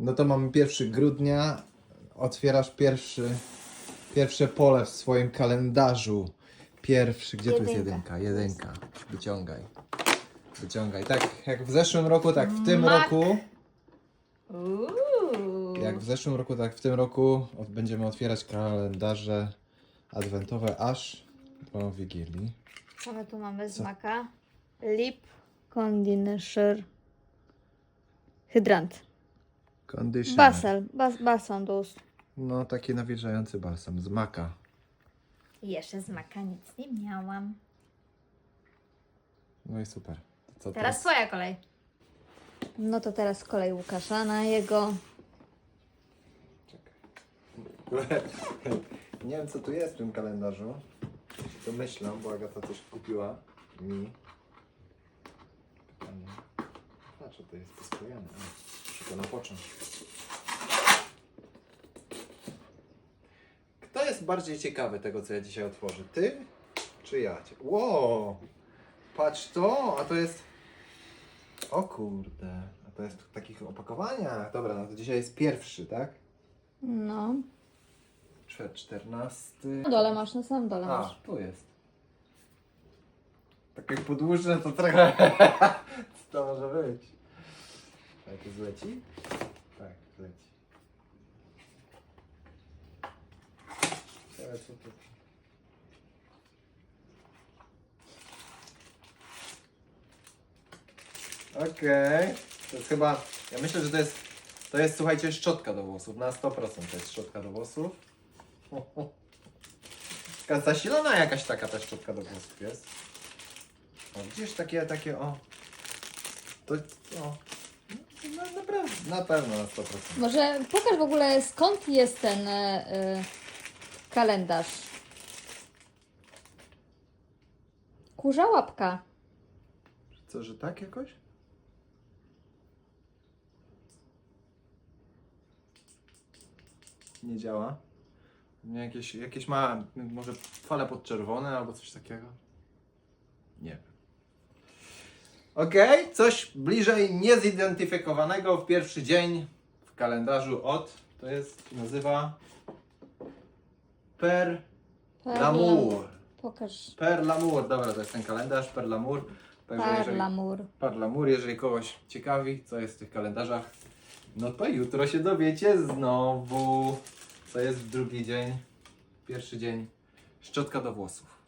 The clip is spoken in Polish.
No to mamy 1 grudnia. Otwierasz pierwszy, pierwsze pole w swoim kalendarzu. Pierwszy, gdzie tu jest Jedynka. jedynka? Jedynka. Wyciągaj. Wyciągaj. Tak jak w zeszłym roku, tak w tym Mak. roku. Uuu. Jak w zeszłym roku, tak w tym roku od- będziemy otwierać kalendarze adwentowe aż do Wigilii. Co my tu mamy z maka? Lip Conditioner Hydrant. Conditioner. Basel. Bas, balsam do ust. No taki nawilżający balsam z maka. Jeszcze z maka nic nie miałam. No i super. To co Teraz twoja kolej. No to teraz kolej Łukasza na jego. Nie wiem co tu jest w tym kalendarzu. To myślę, bo Agata coś kupiła mi. Czy to jest posklejone? A, Muszę to napocząć. Kto jest bardziej ciekawy tego, co ja dzisiaj otworzę? Ty czy ja? Wow! Patrz to, a to jest... O kurde, a to jest w takich opakowaniach. Dobra, no to dzisiaj jest pierwszy, tak? No. Czter- Czternasty. Na dole masz, na samym dole A, masz. tu jest. Tak jak podłużne to trochę... Co to może być? Ale to zleci? Tak, zleci. Ale co to? Okej. To jest chyba... Ja myślę, że to jest... To jest, słuchajcie, szczotka do włosów. Na 100% to jest szczotka do włosów. Taka zasilona jakaś taka ta szczotka do włosów jest. O, widzisz takie, takie, o. To, o. Na pewno na 100%. Może pokaż w ogóle skąd jest ten e, kalendarz. Kurza łapka. Co, że tak jakoś? Nie działa. Nie, jakieś, jakieś ma może fale podczerwone albo coś takiego? Nie wiem. Okej, coś bliżej niezidentyfikowanego w pierwszy dzień w kalendarzu od, to jest, nazywa Per L'amour. Pokaż. Per L'amour, dobra, to jest ten kalendarz, Per L'amour. Także jeżeli- Parlamur. Par l'amour, jeżeli kogoś ciekawi, co jest w tych kalendarzach, no to jutro się dowiecie znowu, co jest w drugi dzień, pierwszy dzień, szczotka do włosów.